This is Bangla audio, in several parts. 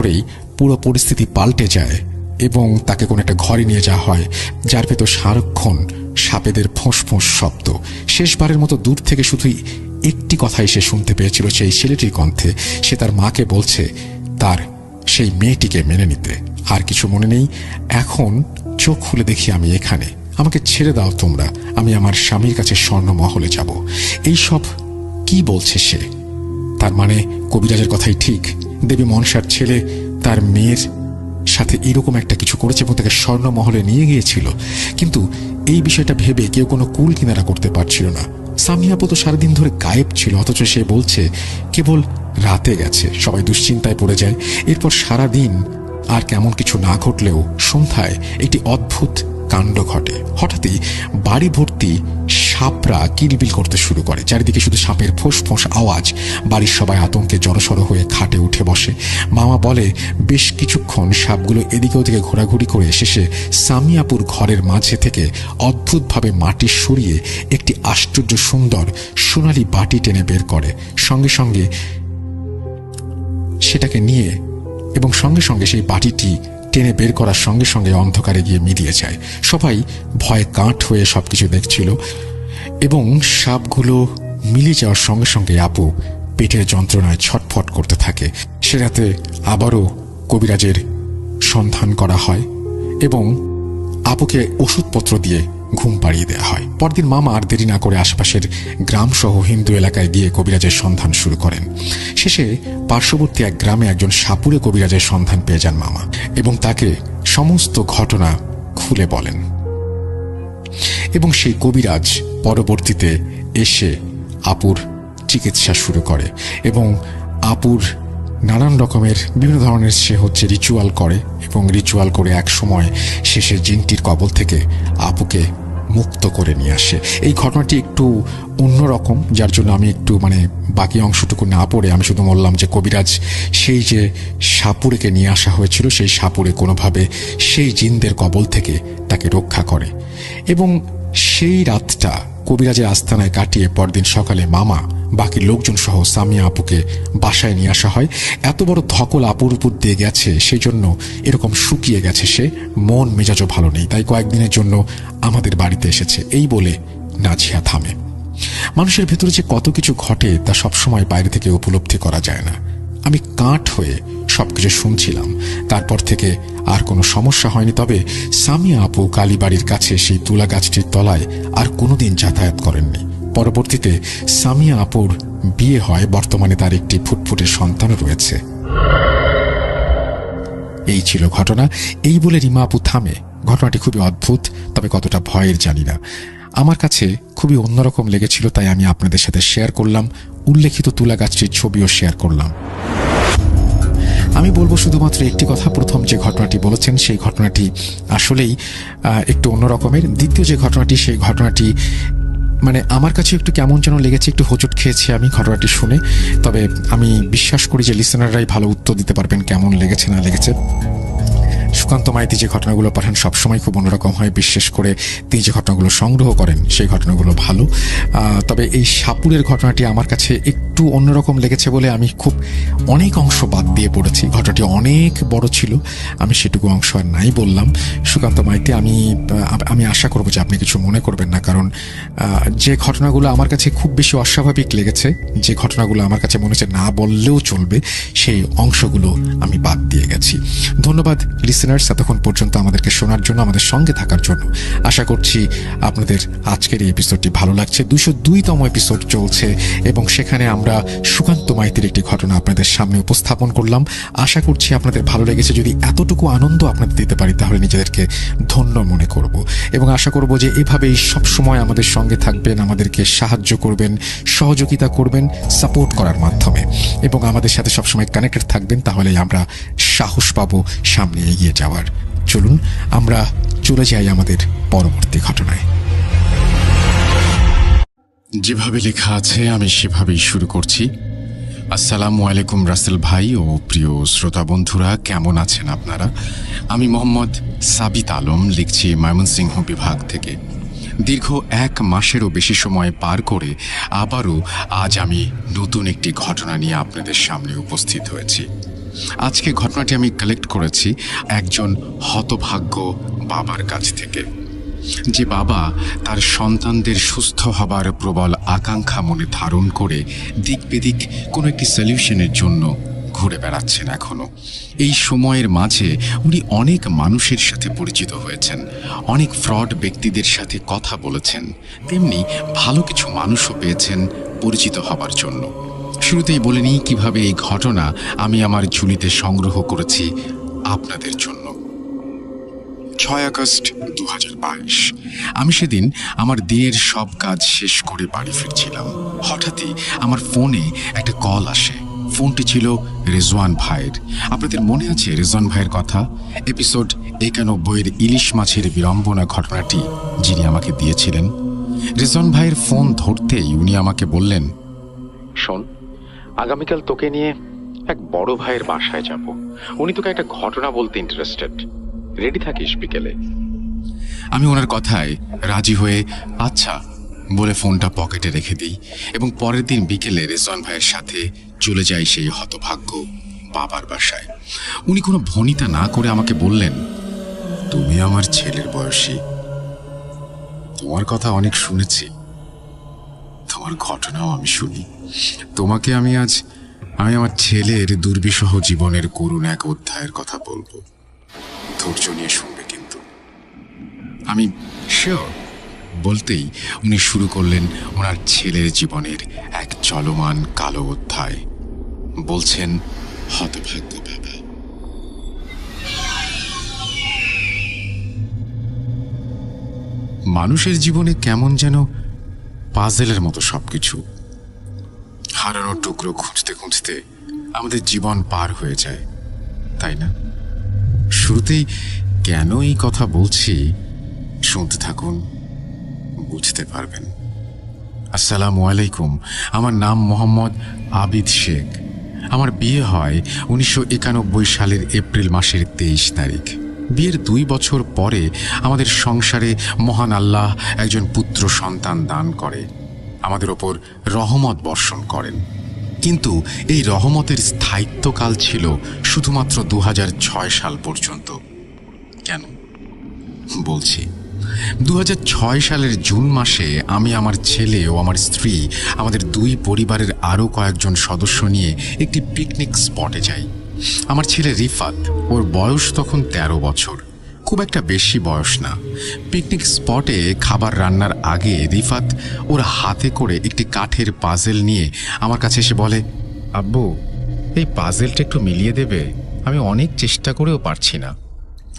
করেই পুরো পরিস্থিতি পাল্টে যায় এবং তাকে কোনো একটা ঘরে নিয়ে যাওয়া হয়, যার ভেতর সারাক্ষণ সাপেদের ফোঁস শব্দ। শেষবারের মতো দূর থেকে শুধুই একটি কথাই সে শুনতে পেয়েছিল সেই ছেলেটির কণ্ঠে। সে তার মাকে বলছে, তার সেই মেয়েটিকে মেনে নিতে। আর কিছু মনে নেই? এখন চোখ খুলে দেখি আমি এখানে। আমাকে ছেড়ে দাও তোমরা। আমি আমার স্বামীর কাছে স্বর্ণ মহলে যাব। এই সব কি বলছে সে? তার মানে কবিরাজের কথাই ঠিক। দেবী মনসার ছেলে তার মেয়ের সাথে এরকম একটা কিছু করেছে এবং তাকে স্বর্ণমহলে নিয়ে গিয়েছিল। কিন্তু এই বিষয়টা ভেবে কেউ কোনো কুল কিনারা করতে পারছিল না। সামিয়াপু তো সারাদিন ধরে গায়েব ছিল, অথচ সে বলছে, কেবল রাতে গেছে, সবাই দুশ্চিন্তায় পড়ে যায়। এরপর সারা দিন আর কেমন কিছু না ঘটলেও সন্ধ্যায় একটি অদ্ভুত কাণ্ড ঘটে। হঠাৎই বাড়ি ভর্তি সাপরা কিলবিল করতে শুরু করে। চারিদিকে শুধু সাপের ফোঁস ফোঁস আওয়াজ। বাড়ির সবাই আতঙ্কে জড়সড় হয়ে খাটে উঠে বসে। মামা বলে, বেশ কিছুক্ষণ সাপগুলো এদিকে ওদিকে ঘোরাঘুরি করে শেষে সামিয়াপুর ঘরের মাঝে থেকে অদ্ভুতভাবে মাটি সরিয়ে একটি আশ্চর্য সুন্দর সোনালি বাটি টেনে বের করে। সঙ্গে সঙ্গে সেটাকে নিয়ে এবং সঙ্গে সঙ্গে সেই বাটিটি টেনে বের করার সঙ্গে সঙ্গে অন্ধকারে গিয়ে মিলিয়ে যায়। সবাই ভয়ে কাঠ হয়ে সবকিছু দেখছিল। এবং সাপগুলো মিলে যাওয়ার সঙ্গে সঙ্গে আপু পেটের যন্ত্রণায় ছটফট করতে থাকে। সে রাতে আবারও কবিরাজের সন্ধান করা হয় এবং আপুকে ওষুধপত্র দিয়ে ঘুম পাড়িয়ে দেওয়া হয়। পরদিন মামা আর দেরি না করে আশপাশের গ্রাম সহ হিন্দু এলাকায় গিয়ে কবিরাজের সন্ধান শুরু করেন। শেষে পার্শ্ববর্তী এক গ্রামে একজন সাপুরে কবিরাজের সন্ধান পেয়ে যান মামা এবং তাকে সমস্ত ঘটনা খুলে বলেন। এবং সেই কবিরাজ পরবর্তীতে এসে আপুর চিকিৎসা শুরু করে এবং আপুর নানান রকমের বিভিন্ন ধরনের সে হচ্ছে রিচুয়াল করে এবং রিচুয়াল করে এক সময় শেষে জিনটির কবল থেকে আপুকে মুক্ত করে নিয়ে আসে। এই ঘটনাটি একটু অন্যরকম যার জন্য আমি একটু মানে বাকি অংশটুকু না পড়ে আমি শুধু বললাম যে কবিরাজ সেই যে সাপুরেকে নিয়ে আসা হয়েছিল, সেই সাপুরে কোনোভাবে সেই জিনদের কবল থেকে তাকে রক্ষা করে। এবং সেই রাতটা কবিরাজের আস্থানায় কাটিয়ে পরদিন সকালে মামা, বাকি লোকজন সহ সামিয়া আপুকে বাসায় নিয়ে আসা হয়। এত বড় ধকল আপুর উপর দিয়ে গেছে সেই জন্য এরকম শুকিয়ে গেছে সে। মন মেজাজও ভালো নেই, তাই কয়েকদিনের জন্য আমাদের বাড়িতে এসেছে। এই বলে নাজিয়া থামে। মানুষের ভেতরে যে কত কিছু ঘটে তা সবসময় বাইরে থেকে উপলব্ধি করা যায় না। আমি কাঠ হয়ে সবকিছু শুনছিলাম। তারপর থেকে আর কোনো সমস্যা হয়নি, তবে সামিয়া আপু কালীবাড়ির কাছে সেই তুলা গাছটির তলায় আর কোনোদিন যাতায়াত করেননি। পরবর্তীতে সামিয়া আপুর বিয়ে হয়, বর্তমানে তার একটি ফুটফুটে সন্তানও রয়েছে। এই ছিল ঘটনা। এই বলে রিমা আপু থামে। ঘটনাটি খুবই অদ্ভুত, তবে কতটা ভয়ের জানি না। আমার কাছে খুবই অন্যরকম লেগেছিল, তাই আমি আপনাদের সাথে শেয়ার করলাম। উল্লেখিত তুলা গাছটির ছবিও শেয়ার করলাম। আমি বলব শুধুমাত্র একটি কথা, প্রথম যে ঘটনাটি বলেছেন সেই ঘটনাটি আসলেই একটু অন্যরকমের দ্বিতীয় যে ঘটনাটি, সেই ঘটনাটি মানে আমার কাছে একটু কেমন যেন লেগেছে, একটু হোচট খেয়েছি আমি ঘটনাটি শুনে। তবে আমি বিশ্বাস করি যে লিসেনাররাই ভালো উত্তর দিতে পারবেন, কেমন লেগেছে না লেগেছে। সুকান্ত মাইতি যে ঘটনাগুলো পাঠান সবসময় খুব অন্যরকম হয়, বিশেষ করে তিনি যে ঘটনাগুলো সংগ্রহ করেন, সেই ঘটনাগুলো ভালো। তবে এই সাপুরের ঘটনাটি আমার কাছে একটু অন্যরকম লেগেছে বলে আমি খুব অনেক অংশ বাদ দিয়ে পড়েছি। ঘটনাটি অনেক বড় ছিল, আমি সেটুকু অংশ আর নাই বললাম। সুকান্ত মাইতি, আমি আমি আশা করব যে আপনি কিছু মনে করবেন না, কারণ যে ঘটনাগুলো আমার কাছে খুব বেশি অস্বাভাবিক লেগেছে, যে ঘটনাগুলো আমার কাছে মনে হচ্ছে না বললেও চলবে, সেই অংশগুলো আমি বাদ দিয়ে গেছি। ধন্যবাদ লিসেনার্স এতক্ষণ পর্যন্ত আমাদেরকে শোনার জন্য, আমাদের সঙ্গে থাকার জন্য আশা করছি আপনাদের আজকের এই এপিসোডটি ভালো লাগছে। দুশো দুইতম এপিসোড চলছে এবং সেখানে আমরা সুকান্ত মাইতির একটি ঘটনা আপনাদের সামনে উপস্থাপন করলাম। আশা করছি আপনাদের ভালো লেগেছে। যদি এতটুকু আনন্দ আপনাদের দিতে পারি, তাহলে নিজেদেরকে ধন্য মনে করব। এবং আশা করব যে এভাবেই সবসময় আমাদের সঙ্গে থাকবেন, আমাদেরকে সাহায্য করবেন, সহযোগিতা করবেন সাপোর্ট করার মাধ্যমে। এবং আমাদের সাথে সবসময় কানেক্টেড থাকবেন, তাহলেই আমরা সাহস পাবো সামনে এগিয়ে। যাওয়ার। চলুন, আমরা চলে যাই আমাদের পরবর্তী ঘটনায়। যেভাবে লেখা আছে, আমি সেভাবেই শুরু করছি। আসসালামু আলাইকুম রাসেল ভাই ও প্রিয় শ্রোতা বন্ধুরা, কেমন আছেন আপনারা? আমি মোহাম্মদ সাবিত আলম, লিখছি ময়মনসিংহ বিভাগ থেকে। দীর্ঘ এক মাসেরও বেশি সময় পার করে আবারও আজ আমি নতুন একটি ঘটনা নিয়ে আপনাদের সামনে উপস্থিত হয়েছি। আজকে ঘটনাটি আমি কালেক্ট করেছি একজন হতভাগ্য বাবার কাছ থেকে। যে বাবা তার সন্তানদের সুস্থ হবার প্রবল আকাঙ্ক্ষা মনে ধারণ করে দিক বেদিক কোনো একটি সলিউশনের জন্য ঘুরে বেড়াচ্ছেন এখনও এই সময়ের মাঝে উনি অনেক মানুষের সাথে পরিচিত হয়েছেন, অনেক ফ্রড ব্যক্তিদের সাথে কথা বলেছেন, তেমনি ভালো কিছু মানুষও পেয়েছেন পরিচিত হবার জন্য। শুরুতেই বলে নিই কীভাবে এই ঘটনা আমি আমার ঝুলিতে সংগ্রহ করেছি আপনাদের জন্য। ছয় আগস্ট দু হাজার বাইশ। আমি সেদিন আমার দিনের সব কাজ শেষ করে বাড়ি ফিরছিলাম। হঠাৎই আমার ফোনে একটা কল আসে। ফোনটি ছিল রেজওয়ান ভাইয়ের। আপনাদের মনে আছে রেজওয়ান ভাইয়ের কথা? এপিসোড একানব্বইয়ের ইলিশ মাছের বিড়ম্বনা ঘটনাটি যিনি আমাকে দিয়েছিলেন। রেজওয়ান ভাইয়ের ফোন ধরতেই উনি আমাকে বললেন, শোন আগামীকাল তোকে নিয়ে এক বড় ভাইয়ের বাসায় যাব। উনি তোকে একটা ঘটনা বলতে ইন্টারেস্টেড রেডি থাকিস বিকেলে? আমি ওনার কথায় রাজি হয়ে আচ্ছা বলে ফোনটা পকেটে রেখে দিই এবং পরের দিন বিকেলে রেজওয়ান ভাইয়ের সাথে চলে যাই সেই হতভাগ্য বাবার বাসায়। উনি কোনো ভনিতা না করে আমাকে বললেন, তুমি আমার ছেলের বয়সী। তোমার কথা অনেক শুনেছি। তোমার ঘটনাও আমি শুনি। তোমাকে আমি আজ, আমি আমার ছেলের দুর্বিষহ জীবনের করুণ এক অধ্যায়ের কথা বলব। ধৈর্য নিয়ে শুনবে কিন্তু। আমি শিওর বলতেই উনি শুরু করলেন ওনার ছেলের জীবনের এক চলমান কালো অধ্যায়। বলছেন, হতভাগ্য বাবা। মানুষের জীবনে কেমন যেন পাজেলের মতো সবকিছু। হারানোর টুকরো খুঁজতে খুঁজতে আমাদের জীবন পার হয়ে যায়, তাই না? শুরুতেই কেন এই কথা বলছি শুনতে থাকুন, বুঝতে পারবেন। আসসালামু আলাইকুম, আমার নাম মোহাম্মদ আবিদ শেখ। আমার বিয়ে হয় উনিশশো একানব্বই সালের এপ্রিল মাসের তেইশ তারিখ। বিয়ের দুই বছর পরে আমাদের সংসারে মহান আল্লাহ একজন পুত্র সন্তান দান করে। আমাদের ওপর রহমত বর্ষণ করেন। কিন্তু এই রহমতের স্থায়িত্বকাল ছিল শুধুমাত্র দু হাজার ছয় সাল পর্যন্ত। কেন? বলছি দু হাজার ছয় সালের জুন মাসে আমি আমার ছেলে ও আমার স্ত্রী আমাদের দুই পরিবারের আরও কয়েকজন সদস্য নিয়ে একটি পিকনিক স্পটে যাই। আমার ছেলে রিফাত, ওর বয়স তখন ১৩ বছর। খুব একটা বেশি বয়স না। পিকনিক স্পটে খাবার রান্নার আগে রিফাত ওর হাতে করে একটি কাঠের পাজেল নিয়ে আমার কাছে এসে বলে, আব্বু, এই পাজেলটা একটু মিলিয়ে দেবে। আমি অনেক চেষ্টা করেও পারছি না।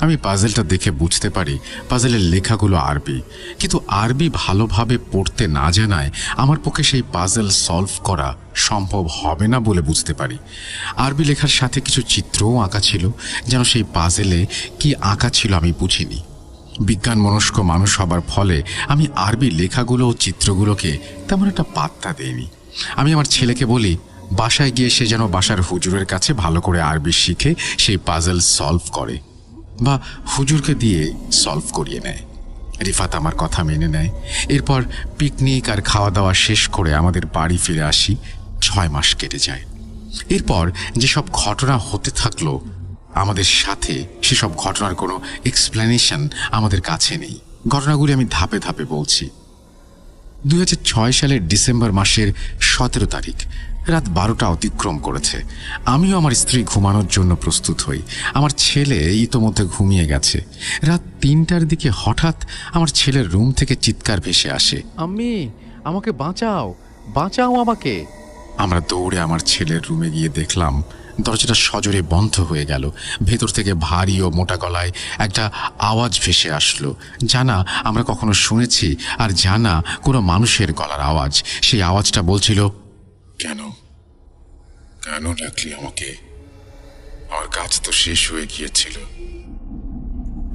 আমি পাজেলটা দেখে বুঝতে পারি পাজেলের লেখাগুলো আরবি। কিন্তু আরবি ভালোভাবে পড়তে না জানায় আমার পক্ষে সেই পাজেল সলভ করা সম্ভব হবে না বলে বুঝতে পারি। আরবি লেখার সাথে কিছু চিত্রও আঁকা ছিল, যেন সেই পাজেলে কি আঁকা ছিল আমি বুঝিনি। বিজ্ঞান মনস্ক মানুষ হবার ফলে আমি আরবি লেখাগুলো ও চিত্রগুলোকে তেমন একটা পাত্তা দেইনি। আমি আমার ছেলেকে বলি, বাসায় গিয়ে সে যেন বাসার হুজুরের কাছে ভালো করে আরবি শিখে সেই পাজেল সলভ করে। বা হুজুরকে দিয়ে সলভ করিয়ে নেয়। রিফাত আমার কথা মেনে নেয়। এরপর পিকনিক আর খাওয়া দাওয়া শেষ করে আমাদের বাড়ি ফিরে আসি। ছয় মাস কেটে যায়। এরপর যেসব ঘটনা হতে থাকল, আমাদের সাথে সেসব ঘটনার কোনো এক্সপ্লেনেশন আমাদের কাছে নেই। ঘটনাগুলি আমি ধাপে ধাপে বলছি। দু হাজার ছয় সালের ডিসেম্বর মাসের সতেরো তারিখ রাত বারোটা অতিক্রম করেছে। আমিও আমার স্ত্রী ঘুমানোর জন্য প্রস্তুত হই। আমার ছেলে ইতোমধ্যে ঘুমিয়ে গেছে। রাত তিনটার দিকে হঠাৎ আমার ছেলের রুম থেকে চিৎকার ভেসে আসে। আমি আমাকে বাঁচাও বাঁচাও আমাকে। আমরা দৌড়ে আমার ছেলের রুমে গিয়ে দেখলাম দরজাটা সজোরে বন্ধ হয়ে গেল। ভেতর থেকে ভারী ও মোটা গলায় একটা আওয়াজ ভেসে আসলো। জানা আমরা কখনো শুনেছি আর জানা কোনো মানুষের গলার আওয়াজ। সেই আওয়াজটা বলছিল কেন? কেন ডাকলি আমাকে? আমার কাজ তো শেষ হয়ে গিয়েছিল।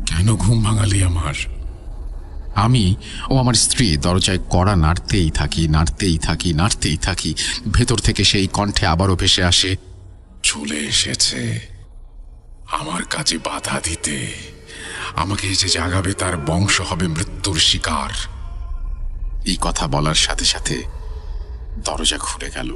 কেন ঘুম ভাঙালি আমার? আমি ও আমার স্ত্রী দরজায় কড়া নাড়তেই থাকি নাড়তেই থাকি নাড়তেই থাকি। ভেতর থেকে সেই কণ্ঠে আবারও ভেসে আসে, চলে এসেছে আমার কাজে বাধা দিতে। আমাকে যে জাগাবে তার বংশ হবে মৃত্যুর শিকার। এই কথা বলার সাথে সাথে দরজা খুলে গেল।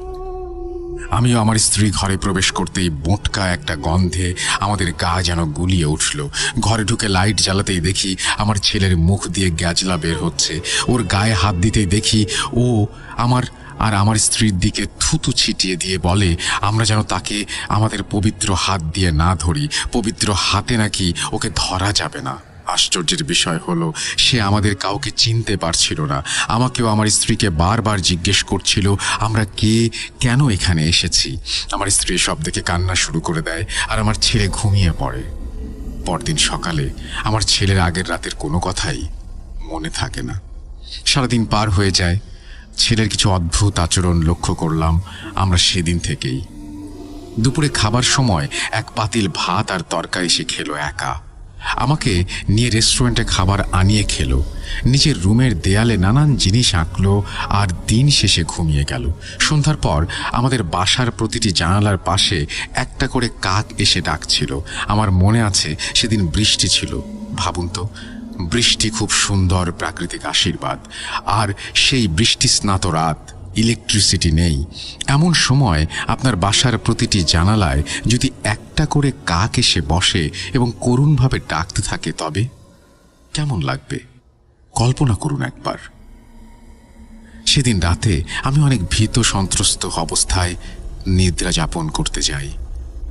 আমিও আমার স্ত্রী ঘরে প্রবেশ করতেই বোটকা একটা গন্ধে আমাদের গা যেন গুলিয়ে উঠল। ঘরে ঢুকে লাইট জ্বালাতেই দেখি আমার ছেলের মুখ দিয়ে গ্যাজলা বের হচ্ছে। ওর গায়ে হাত দিতেই দেখি ও আমার আর আমার স্ত্রীর দিকে থুতু ছিটিয়ে দিয়ে বলে, আমরা যেন তাকে আমাদের পবিত্র হাত দিয়ে না ধরি। পবিত্র হাতে নাকি ওকে ধরা যাবে না। আশ্চর্যের বিষয় হলো, সে আমাদের কাউকে চিনতে পারছিল না। আমাকেও আমার স্ত্রীকে বারবার জিজ্ঞেস করছিল, আমরা কে? কেন এখানে এসেছি? আমার স্ত্রী সব দেখে কান্না শুরু করে দেয় আর আমার ছেলে ঘুমিয়ে পড়ে। পরদিন সকালে আমার ছেলের আগের রাতের কোনো কথাই মনে থাকে না। সারাদিন পার হয়ে যায়। ছেলের কিছু অদ্ভুত আচরণ লক্ষ্য করলাম আমরা সেদিন থেকেই। দুপুরে খাবার সময় এক পাতিল ভাত আর তরকারি সে খেলো একা। আমাকে নিয়ে রেস্টুরেন্টে খাবার আনিয়ে খেলো। নিজের রুমের দেয়ালে নানান জিনিস আঁকলো আর দিন শেষে ঘুমিয়ে গেল। সন্ধ্যার পর আমাদের বাসার প্রতিটি জানালার পাশে একটা করে কাক এসে ডাকছিল। আমার মনে আছে সেদিন বৃষ্টি ছিল। ভাবুন তো, বৃষ্টি খুব সুন্দর প্রাকৃতিক আশীর্বাদ। আর সেই বৃষ্টি স্নাত রাত। ইলেকট্রিসিটি নেই। এমন সময় আপনার বাসার প্রতিটি জানালায় যদি একটা করে কাক এসে বসে এবং করুণভাবে ডাকতে থাকে, তবে কেমন লাগবে? কল্পনা করুন একবার। সেদিন রাতে আমি অনেক ভীত সন্ত্রস্ত অবস্থায় নিদ্রা যাপন করতে যাই।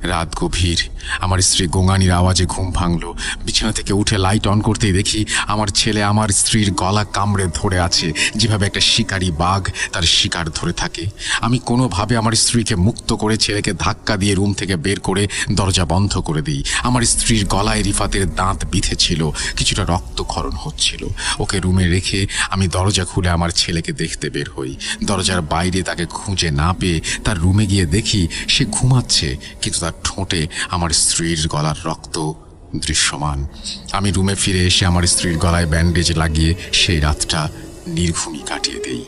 রাত গভীর। আমার স্ত্রী গোঙানির আওয়াজে ঘুম ভাঙল। বিছানা থেকে উঠে লাইট অন করতেই দেখি আমার ছেলে আমার স্ত্রীর গলা কামড়ে ধরে আছে। যেভাবে একটা শিকারী বাঘ তার শিকার ধরে থাকে। আমি কোনোভাবে আমার স্ত্রীকে মুক্ত করে ছেলেকে ধাক্কা দিয়ে রুম থেকে বের করে দরজা বন্ধ করে দিই। আমার স্ত্রীর গলায় রিফাতের দাঁত বিঁধেছিল, কিছুটা রক্তক্ষরণ হচ্ছিল। ওকে রুমে রেখে আমি দরজা খুলে আমার ছেলেকে দেখতে বের হই। দরজার বাইরে তাকে খুঁজে না পেয়ে তার রুমে গিয়ে দেখি সে ঘুমাচ্ছে, কিন্তু তার ঠোঁটে আমার স্ত্রীর গলার রক্ত দৃশ্যমান। আমি রুমে ফিরে এসে আমার স্ত্রীর গলায় ব্যান্ডেজ লাগিয়ে সেই রাতটা নির্ঘুমি কাটিয়ে দেই।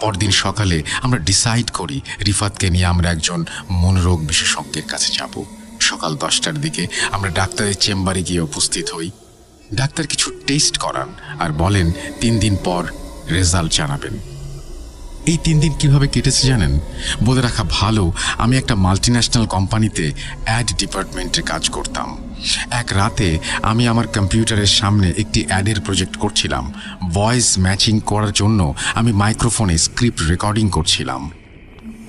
পরদিন সকালে আমরা ডিসাইড করি, রিফাতকে নিয়ে আমরা একজন মনোরোগ বিশেষজ্ঞের কাছে যাব। সকাল দশটার দিকে আমরা ডাক্তারের চেম্বারে গিয়ে উপস্থিত হই। ডাক্তার কিছু টেস্ট করান আর বলেন, তিন দিন পর রেজাল্ট জানাবেন। এই তিন দিন কীভাবে কেটেছে জানেন? বলে রাখা ভালো, আমি একটা মাল্টিন্যাশনাল কোম্পানিতে অ্যাড ডিপার্টমেন্টে কাজ করতাম। এক রাতে আমি আমার কম্পিউটারের সামনে একটি অ্যাডের প্রজেক্ট করছিলাম। ভয়েস ম্যাচিং করার জন্য আমি মাইক্রোফোনে স্ক্রিপ্ট রেকর্ডিং করছিলাম।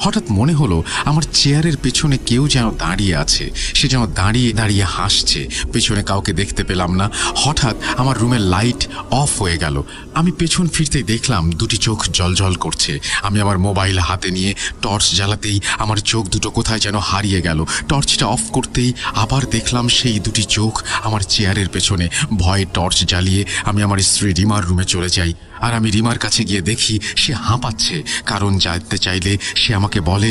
হঠাৎ মনে হলো আমার চেয়ারের পেছনে কেউ যেন দাঁড়িয়ে আছে। সে যেন দাঁড়িয়ে দাঁড়িয়ে হাসছে। পেছনে কাউকে দেখতে পেলাম না। হঠাৎ আমার রুমের লাইট অফ হয়ে গেল। আমি পেছন ফিরতেই দেখলাম দুটি চোখ জলজল করছে। আমি আমার মোবাইল হাতে নিয়ে টর্চ জ্বালাতেই আমার চোখ দুটো কোথায় যেন হারিয়ে গেল। টর্চটা অফ করতেই আবার দেখলাম সেই দুটি চোখ আমার চেয়ারের পেছনে। ভয়ে টর্চ জ্বালিয়ে আমি আমার স্ত্রী রিমার রুমে চলে যাই। আর আমি রিমার কাছে গিয়ে দেখি সে হাঁপাচ্ছে কারণ জানতে চাইলে সে আমাকে বলে,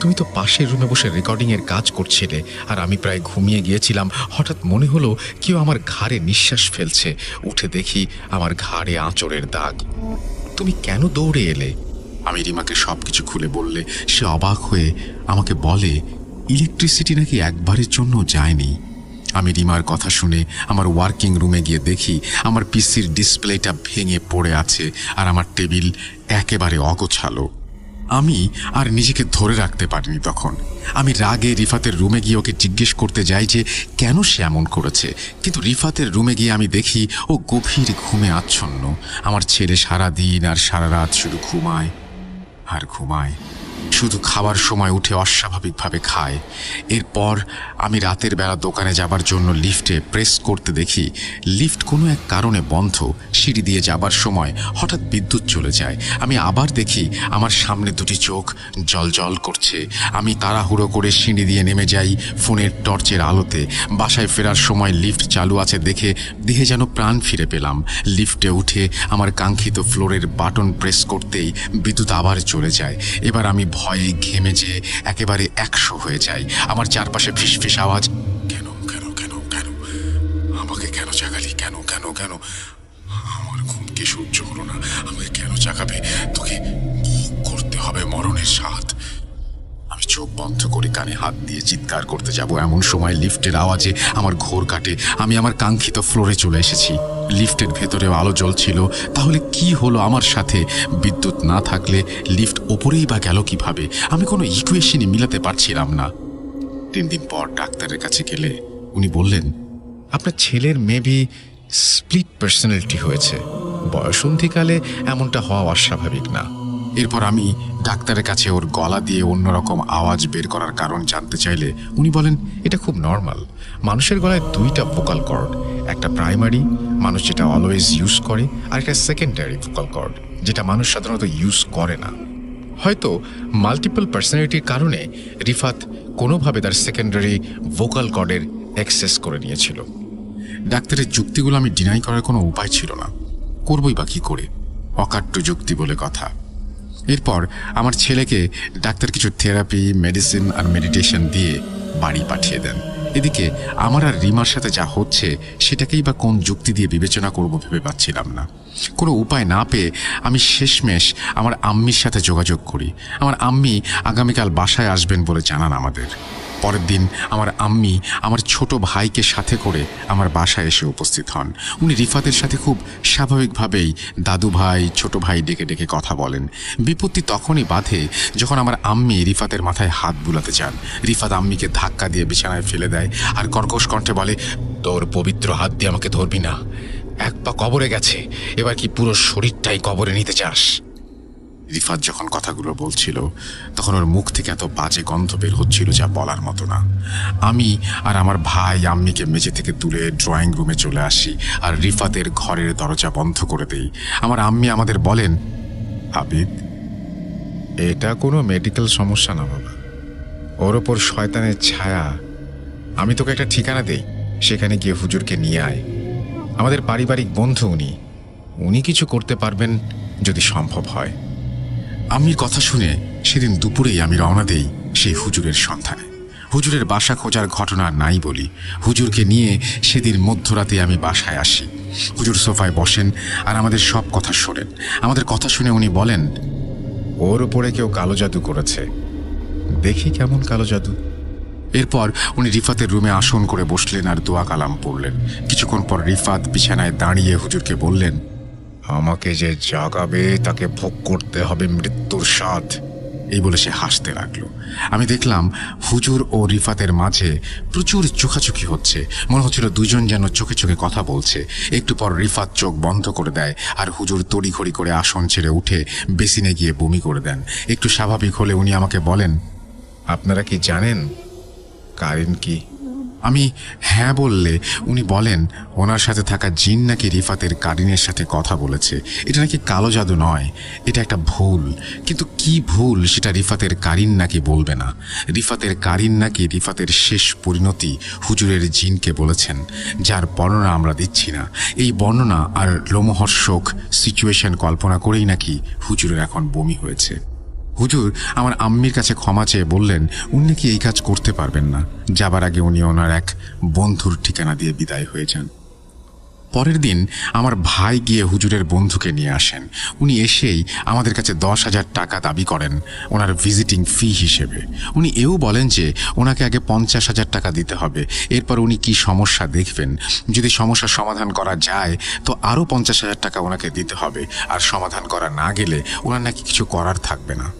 তুমি তো পাশের রুমে বসে রেকর্ডিং এর কাজ করছিলে আর আমি প্রায় ঘুমিয়ে গিয়েছিলাম। হঠাৎ মনে হলো কেউ আমার ঘাড়ে নিঃশ্বাস ফেলছে। উঠে দেখি আমার ঘাড়ে আঁচড়ের দাগ। তুমি কেন দৌড়ে এলে? আমি রিমাকে সব কিছু খুলে বললে, সে অবাক হয়ে আমাকে বলে, ইলেকট্রিসিটি নাকি একবারের জন্য যায়নি? আমি রিমার কথা শুনে আমার ওয়ার্কিং রুমে গিয়ে দেখি আমার পিসির ডিসপ্লেটা ভেঙে পড়ে আছে আর আমার টেবিল একেবারে অগোছালো। আমি আর নিজেকে ধরে রাখতে পারিনি তখন। আমি রাগে রিফাতের রুমে গিয়ে ওকে জিজ্ঞেস করতে যাই যে, কেন সে এমন করেছে? কিন্তু রিফাতের রুমে গিয়ে আমি দেখি ও গভীর ঘুমে আচ্ছন্ন। আমার ছেলে সারা দিন আর সারা রাত শুধু ঘুমায় আর ঘুমায়। শুধু খাবার সময় উঠে অস্বাভাবিকভাবে খায়। এরপর আমি রাতের বেলা দোকানে যাবার জন্য লিফটে প্রেস করতে দেখি, লিফট কোনো এক কারণে বন্ধ, সিঁড়ি দিয়ে যাবার সময় হঠাৎ বিদ্যুৎ চলে যায়। আমি আবার দেখি আমার সামনে দুটি চোখ জল জল করছে। আমি তাড়াহুড়ো করে সিঁড়ি দিয়ে নেমে যাই ফোনের টর্চের আলোতে। বাসায় ফেরার সময় লিফট চালু আছে দেখে দেহে যেন প্রাণ ফিরে পেলাম। লিফটে উঠে আমার কাঙ্ক্ষিত ফ্লোরের বাটন প্রেস করতেই বিদ্যুৎ আবার চলে যায়। এবার আমি ভয়ে ঘেমে যে একেবারে একশো হয়ে যায়। আমার চারপাশে ফিস ফিস আওয়াজ, কেন কেন কেন কেন? আমাকে কেন জাগালি? কেন কেন কেন? আমার ঘুমকে সহ্য হলো না? আমাকে কেন জাগাবে? তোকে করতে হবে মরণের আমি চোখ বন্ধ করে কানে হাত দিয়ে চিৎকার করতে যাব। এমন সময় লিফটের আওয়াজে আমার ঘোর কাটে। আমি আমার কাঙ্ক্ষিত ফ্লোরে চলে এসেছি। লিফটের ভেতরেও আলো জ্বলছিল। তাহলে কি হলো আমার সাথে? বিদ্যুৎ না থাকলে লিফট ওপরেই বা গেল কীভাবে? আমি কোনো ইকুয়েশনই মিলাতে পারছিলাম না। তিন দিন পর ডাক্তারের কাছে গেলে উনি বললেন, আপনার ছেলের মেবি স্প্লিট পার্সোনালিটি হয়েছে। বয়সন্ধিকালে এমনটা হওয়া অস্বাভাবিক না। এরপর আমি ডাক্তারের কাছে ওর গলা দিয়ে অন্যরকম আওয়াজ বের করার কারণ জানতে চাইলে উনি বলেন, এটা খুব নর্মাল। মানুষের গলায় দুইটা ভোকাল কর্ড, একটা প্রাইমারি, মানুষ যেটা অলওয়েজ ইউজ করে, আর একটা সেকেন্ডারি ভোকাল কর্ড যেটা মানুষ সাধারণত ইউজ করে না। হয়তো মাল্টিপল পার্সোনালিটির কারণে রিফাত কোনোভাবে তার সেকেন্ডারি ভোকাল কর্ডের অ্যাক্সেস করে নিয়েছিল। ডাক্তারের যুক্তিগুলো আমি ডিনাই করার কোনো উপায় ছিল না। করবই বা কী করে? অকাট্য যুক্তি বলে কথা। এরপর আমার ছেলেকে ডাক্তার কিছু থেরাপি মেডিসিন আর মেডিটেশন দিয়ে বাড়ি পাঠিয়ে দেন। এদিকে আমার আর রিমার সাথে যা হচ্ছে সেটাকেই বা কোন যুক্তি দিয়ে বিবেচনা করব ভেবে পাচ্ছিলাম না। কোনো উপায় না পেয়ে আমি শেষমেশ আমার আম্মির সাথে যোগাযোগ করি। আমার আম্মি আগামীকাল বাসায় আসবেন বলে জানান আমাদের। পরের দিন আমার আম্মি আমার ছোট ভাইকে সাথে করে আমার বাসায় এসে উপস্থিত হন। উনি রিফাতের সাথে খুব স্বাভাবিকভাবেই দাদু ভাই, ছোট ভাই ডেকে ডেকে কথা বলেন। বিপত্তি তখনই বাধে যখন আমার আম্মি রিফাতের মাথায় হাত বুলাতে যান। রিফাত আম্মিকে ধাক্কা দিয়ে বিছানায় ফেলে দেয় আর কর্কশ কণ্ঠে বলে, তোর পবিত্র হাত দিয়ে আমাকে ধরবি না। এক পা কবরে গেছে। এবার কি পুরো শরীরটাই কবরে নিতে চাস? রিফাত যখন কথাগুলো বলছিল, তখন ওর মুখ থেকে এত বাজে গন্ধ বের হচ্ছিল যা বলার মতো না। আমি আর আমার ভাই আম্মিকে মেঝে থেকে তুলে ড্রয়িং রুমে চলে আসি আর রিফাতের ঘরের দরজা বন্ধ করে দেই। আমার আম্মি আমাদের বলেন, আবিদ, এটা কোনো মেডিকেল সমস্যা না বাবা। ওর ওপর শয়তানের ছায়া। আমি তোকে একটা ঠিকানা দেই, সেখানে গিয়ে হুজুরকে নিয়ে আয়। আমাদের পারিবারিক বন্ধু উনি। উনি কিছু করতে পারবেন যদি সম্ভব হয়। আম্মির কথা শুনে সেদিন দুপুরেই আমি রওনা দেই সেই হুজুরের সন্ধানে। হুজুরের বাসা খোঁজার ঘটনা নাই বলি। হুজুরকে নিয়ে সেদিন মধ্যরাতে আমি বাসায় আসি। হুজুর সোফায় বসেন আর আমাদের সব কথা শোনেন। আমাদের কথা শুনে উনি বলেন ওর উপরে কেউ কালো জাদু করেছে। দেখি কেমন কালো জাদু। এরপর উনি রিফাতের রুমে আসন করে বসলেন আর দোয়া কালাম পড়লেন। কিছুক্ষণ পর রিফাত বিছানায় দাঁড়িয়ে হুজুরকে বললেন আমাকে যে জাগাবে, তাকে ভোগ করতে হবে মৃত্যুর স্বাদ। এই বলে সে হাসতে লাগল। আমি দেখলাম হুজুর ও রিফাতের মাঝে প্রচুর চোখাচোখি হচ্ছে। মনে হচ্ছিল দুজন যেন চোখে চোখে কথা বলছে। একটু পর রিফাত চোখ বন্ধ করে দেয় আর হুজুর তড়িঘড়ি করে আসন ছেড়ে উঠে বেসিনে গিয়ে বমি করে দেন। একটু স্বাভাবিক হলে উনি আমাকে বলেন, আপনারা কি জানেন কারেন কি? আমি হ্যাঁ বললে উনি বলেন, ওনার সাথে থাকা জিন নাকি রিফাতের কারিনের সাথে কথা বলেছে। এটা নাকি কালো জাদু নয়, এটা একটা ভুল। কিন্তু কি ভুল সেটা রিফাতের কারিন নাকি বলবে না? রিফাতের কারিন নাকি রিফাতের শেষ পরিণতি হুজুরের জিনকে বলেছেন, যার বর্ণনা আমরা দিচ্ছি না। এই বর্ণনা আর লোমহর্ষক সিচুয়েশন কল্পনা করেই নাকি হুজুরের এখন বমি হয়েছে। হুজুর, আমার আম্মির কাছে ক্ষমা চেয়ে বললেন, উনি নাকি এই কাজ করতে পারবেন না? যাবার আগে উনি ওনার এক বন্ধুর ঠিকানা দিয়ে বিদায় হয়ে যান। পরের দিন আমার ভাই গিয়ে হুজুরের বন্ধুকে নিয়ে আসেন। উনি এসেই আমাদের কাছে দশ হাজার টাকা দাবি করেন, ওনার ভিজিটিং ফি হিসেবে। উনি এও বলেন যে, ওনাকে আগে পঞ্চাশ হাজার টাকা দিতে হবে। এরপর উনি কি সমস্যা দেখবেন? যদি সমস্যার সমাধান করা যায়, তো আরও পঞ্চাশ হাজার টাকা ওনাকে দিতে হবে। আর সমাধান করা না গেলে ওনার নাকি কিছু করার থাকবে না।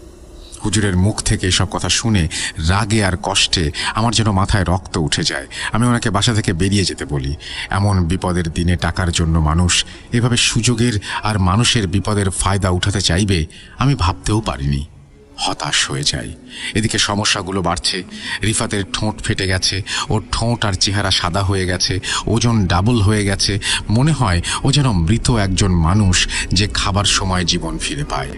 হুজুরের মুখ থেকে এসব কথা শুনে রাগে আর কষ্টে আমার যেন মাথায় রক্ত উঠে যায়। আমি ওনাকে বাসা থেকে বেরিয়ে যেতে বলি। এমন বিপদের দিনে টাকার জন্য মানুষ এভাবে সুযোগের আর মানুষের বিপদের ফায়দা উঠাতে চাইবে, আমি ভাবতেও পারিনি। হতাশ হয়ে যাই। এদিকে সমস্যাগুলো বাড়ছে, রিফাতের ঠোঁট ফেটে গেছে, ওর ঠোঁট আর চেহারা সাদা হয়ে গেছে, ওজন ডাবল হয়ে গেছে, মনে হয় ও যেন মৃত একজন মানুষ যে খাবার সময় জীবন ফিরে পায়।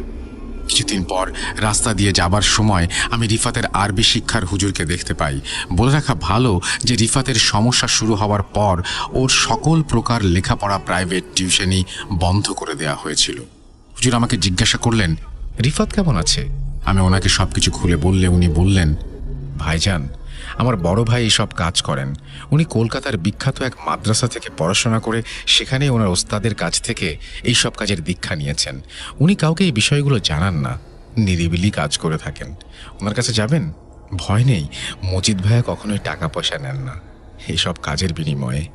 কিছুদিন পর রাস্তা দিয়ে যাবার সময় আমি রিফাতের আরবি শিক্ষার হুজুরকে দেখতে পাই। বলে রাখা ভালো যে রিফাতের সমস্যা শুরু হওয়ার পর ওর সকল প্রকার লেখাপড়া প্রাইভেট টিউশনই বন্ধ করে দেয়া হয়েছিল। হুজুর আমাকে জিজ্ঞাসা করলেন, রিফাত কেমন আছে? আমি ওনাকে সব কিছু খুলে বললে উনি বললেন, ভাইজান আমার বড় ভাই এইসব কাজ করেন। উনি কলকাতার বিখ্যাত এক মাদ্রাসা থেকে পড়াশোনা করে সেখানে ওনার ওস্তাদের কাছ থেকে এই সব কাজের দীক্ষা নিয়েছেন। উনি কাউকে এই বিষয়গুলো জানান না। নিরিবিলি কাজ করে থাকেন। ওনার কাছে যাবেন? ভয় নেই। মজিদ ভাইয়া কখনোই টাকা পয়সা নেন না। এইসব কাজের বিনিময়ে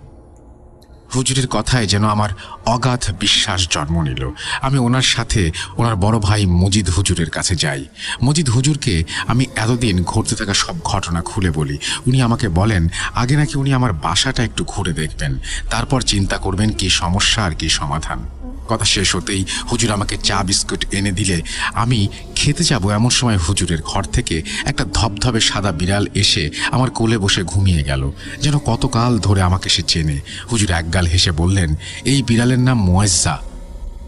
হুজুরের কথায় যেন আমার অগাধ বিশ্বাস জন্ম নিল। আমি ওনার সাথে ওনার বড় ভাই মজিদ হুজুরের কাছে যাই। মজিদ হুজুরকে আমি এতদিন ঘটতে থাকা সব ঘটনা খুলে বলি। উনি আমাকে বলেন, আগে নাকি উনি আমার বাসাটা একটু ঘুরে দেখবেন। তারপর চিন্তা করবেন কি সমস্যা আর কি সমাধান। কথা শেষ হতেই হুজুর আমাকে চা বিস্কুট এনে দিলে। আমি খেতে যাব এমন সময় হুজুরের ঘর থেকে একটা ধবধবে সাদা বিড়াল এসে আমার কোলে বসে ঘুমিয়ে গেল। যেন কতকাল ধরে আমাকে সে চেনে। হুজুর একগাল হেসে বললেন, এই বিড়ালের নাম মোয়াজ্জা।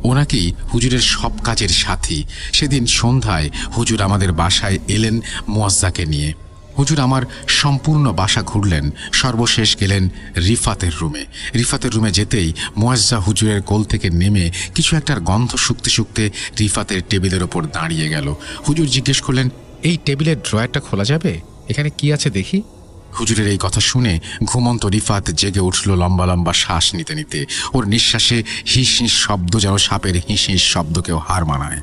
ওনাকেই হুজুরের সব কাজের সাথী। সেদিন সন্ধ্যায় হুজুর আমাদের বাসায় এলেন মোয়াজ্জাকে নিয়ে। হুজুর আমার সম্পূর্ণ বাসা ঘুরলেন। সর্বশেষ গেলেন রিফাতের রুমে। রিফাতের রুমে যেতেই মোয়াজ্জা হুজুরের কোল থেকে নেমে কিছু একটার গন্ধ শুকতে শুকতে রিফাতের টেবিলের ওপর দাঁড়িয়ে গেল। হুজুর জিজ্ঞেস করলেন, এই টেবিলের ড্রয়ারটা খোলা যাবে? এখানে কি আছে দেখি? হুজুরের এই কথা শুনে ঘুমন্ত রিফাত জেগে উঠল লম্বা লম্বা শ্বাস নিতে নিতে। ওর নিঃশ্বাসে হিস হিস শব্দ যেন সাপের হিস হিস শব্দকেও হার মানায়।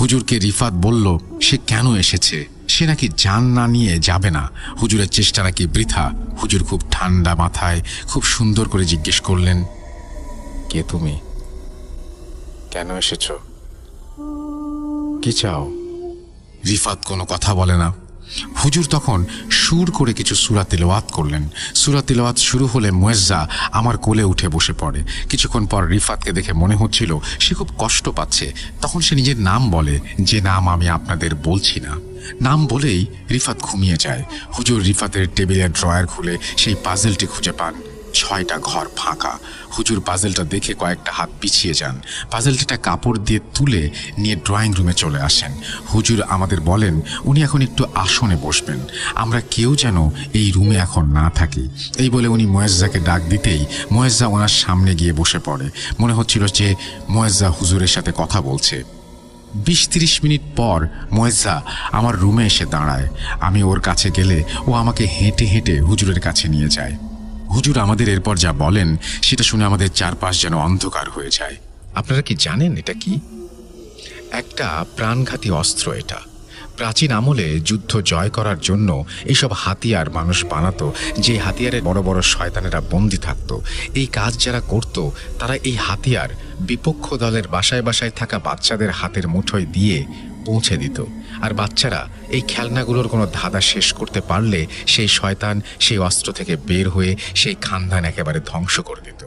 হুজুরকে রিফাত বলল, সে কেন এসেছে? সে নাকি জান না নিয়ে যাবে না। হুজুরের চেষ্টা নাকি বৃথা। হুজুর খুব ঠান্ডা মাথায় খুব সুন্দর করে জিজ্ঞেস করলেন, কে তুমি? কেন এসেছ? কি চাও? রিফাত কোনো কথা বলে না। হুজুর তখন সুর করে কিছু সুরা তিলওয়াত করলেন। সুরা তিলওয়াত শুরু হলে মুয়েজ্জা আমার কোলে উঠে বসে পড়ে। কিছুক্ষণ পর রিফাতকে দেখে মনে হচ্ছিল সে খুব কষ্ট পাচ্ছে। তখন সে নিজের নাম বলে, যে নাম আমি আপনাদের বলছি না। নাম বলেই রিফাত ঘুমিয়ে যায়। হুজুর রিফাতের টেবিলের ড্রয়ার খুলে সেই পাজেলটি খুঁজে পান। ছয়টা ঘর ফাঁকা। হুজুর পাজেলটা দেখে কয়েকটা হাত পিছিয়ে যান। পাজেলটা কাপড় দিয়ে তুলে নিয়ে ড্রয়িং রুমে চলে আসেন। হুজুর আমাদের বলেন, উনি এখন একটু আসনে বসবেন। আমরা কেউ যেন এই রুমে এখন না থাকি। এই বলে উনি ময়েজ্জাকে ডাক দিতেই ময়েজ্জা ওনার সামনে গিয়ে বসে পড়ে। মনে হচ্ছিল যে ময়েজ্জা হুজুরের সাথে কথা বলছে। বিশ তিরিশ মিনিট পর ময়েজ্জা আমার রুমে এসে দাঁড়ায়। আমি ওর কাছে গেলে ও আমাকে হেঁটে হেঁটে হুজুরের কাছে নিয়ে যায়। হুজুর আমাদের এরপর যা বলেন, সেটা শুনে আমাদের চারপাশ যেন অন্ধকার হয়ে যায়। আপনারা কি জানেন এটা কি? একটা প্রাণঘাতী অস্ত্র এটা। প্রাচীন আমলে যুদ্ধ জয় করার জন্য এইসব হাতিয়ার মানুষ বানাতো, যে হাতিয়ারে বড় বড় শয়তানেরা বন্দি থাকতো। এই কাজ যারা করত, তারা এই হাতিয়ার বিপক্ষ দলের বাসায় বাসায় থাকা বাচ্চাদের হাতের মুঠোয় দিয়ে পৌঁছে দিত। আর বাচ্চারা এই খেলনাগুলোর কোনো ধাঁধা শেষ করতে পারলে সেই শয়তান সেই অস্ত্র থেকে বের হয়ে সেই খানদান একেবারে ধ্বংস করে দিত।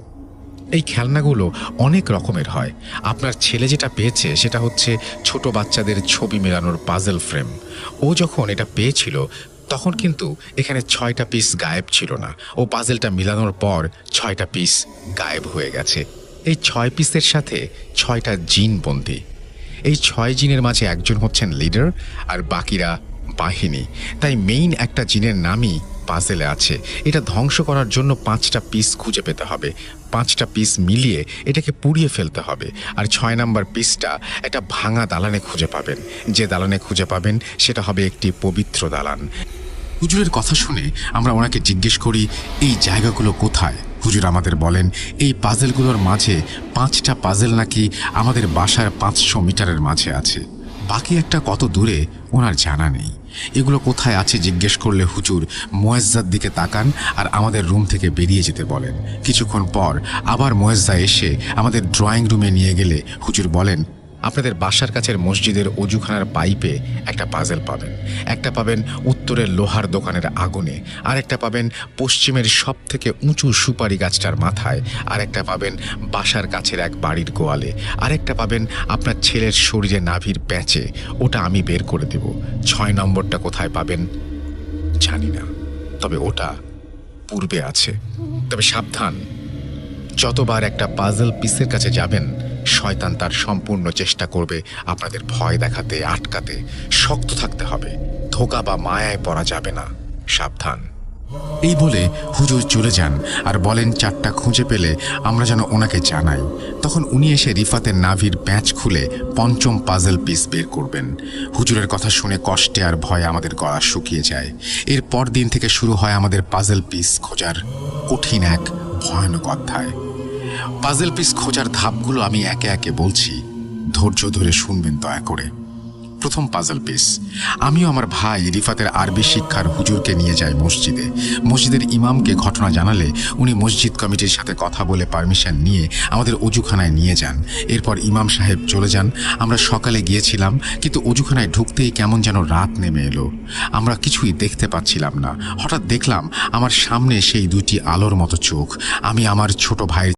এই খেলনাগুলো অনেক রকমের হয়। আপনার ছেলে যেটা পেয়েছে সেটা হচ্ছে ছোট বাচ্চাদের ছবি মেলানোর পাজল ফ্রেম ও যখন এটা পেয়েছিল, তখন কিন্তু এখানে ছয়টা পিস গায়েব ছিল না। ও পাজেলটা মিলানোর পর ছয়টা পিস গায়েব হয়ে গেছে। এই ছয় পিসের সাথে ছয়টা জিন বন্দি। এই ছয় জিনের মাঝে একজন হচ্ছেন লিডার আর বাকিরা বাহিনী। তাই মেইন একটা জিনের নামই পাজেলে আছে। এটা ধ্বংস করার জন্য পাঁচটা পিস খুঁজে পেতে হবে। পাঁচটা পিস মিলিয়ে এটাকে পুড়িয়ে ফেলতে হবে। আর ছয় নাম্বার পিসটা একটা ভাঙা দালানে খুঁজে পাবেন। যে দালানে খুঁজে পাবেন সেটা হবে একটি পবিত্র দালান। হুজুরের কথা শুনে আমরা ওনাকে জিজ্ঞেস করি, এই জায়গাগুলো কোথায়? হুজুর আমাদের বলেন, এই পাজেলগুলোর মাঝে পাঁচটা পাজেল নাকি আমাদের বাসার পাঁচশো মিটারের মাঝে আছে। বাকি একটা কত দূরে ওনার জানা নেই। এগুলো কোথায় আছে জিজ্ঞেস করলে হুজুর মোয়েজ্জার দিকে তাকান আর আমাদের রুম থেকে বেরিয়ে যেতে বলেন। কিছুক্ষণ পর আবার মোয়েজ্জা এসে আমাদের ড্রয়িং রুমে নিয়ে গেলে হুজুর বলেন আপনাদের বাসার কাছের মসজিদের অজুখানার পাইপে একটা পাজেল পাবেন। একটা পাবেন উত্তরের লোহার দোকানের আগুনে আর একটা পাবেন পশ্চিমের সব থেকে উঁচু সুপারি গাছটার মাথায় আর একটা পাবেন বাসার কাছের এক বাড়ির গোয়ালে আর একটা পাবেন আপনার ছেলের শরীরে নাভির প্যাঁচে, ওটা আমি বের করে দেব। ছয় নম্বরটা কোথায় পাবেন জানি না, তবে ওটা পূর্বে আছে। তবে সাবধান। যতবার একটা পাজল পিসের কাছে যাবেন, শয়তান তার সম্পূর্ণ চেষ্টা করবে আপনাদের ভয় দেখাতে, আটকাতে, শক্ত থাকতে হবে। ধোকা বা মায়ায় পড়া যাবে না। সাবধান। এই বলে হুজুর চলে যান আর বলেন চারটা খুঁজে পেলে আমরা যেন ওনাকে জানাই। তখন উনি এসে রিফাতের নাভির প্যাঁচ খুলে পঞ্চম পাজল পিস বের করবেন। হুজুরের কথা শুনে কষ্টে আর ভয়ে আমাদের গলা শুকিয়ে যায়। এর পর দিন থেকে শুরু হয় আমাদের পাজল পিস খোঁজার কঠিন এক ভয়ানক অধ্যায়। পাজেল পিস খোঁজার ধাপগুলো আমি একে একে বলছি। ধৈর্য ধরে শুনবেন দয়া করে। প্রথম পাজল পিস আমিও আমার ভাই রিফাতের আরবি শিক্ষার হুজুরকে নিয়ে যাই মসজিদে। মসজিদের ইমামকে ঘটনা জানালে উনি মসজিদ কমিটির সাথে কথা বলে পারমিশন নিয়ে আমাদের অজুখানায় নিয়ে যান। এরপর ইমাম সাহেব চলে যান। আমরা সকালে গিয়েছিলাম, কিন্তু অজুখানায় ঢুকতেই কেমন যেন রাত নেমে এলো। আমরা কিছুই দেখতে পাচ্ছিলাম না। হঠাৎ দেখলাম আমার সামনে সেই দুটি আলোর মতো চোখ। আমি আমার ছোট ভাইয়ের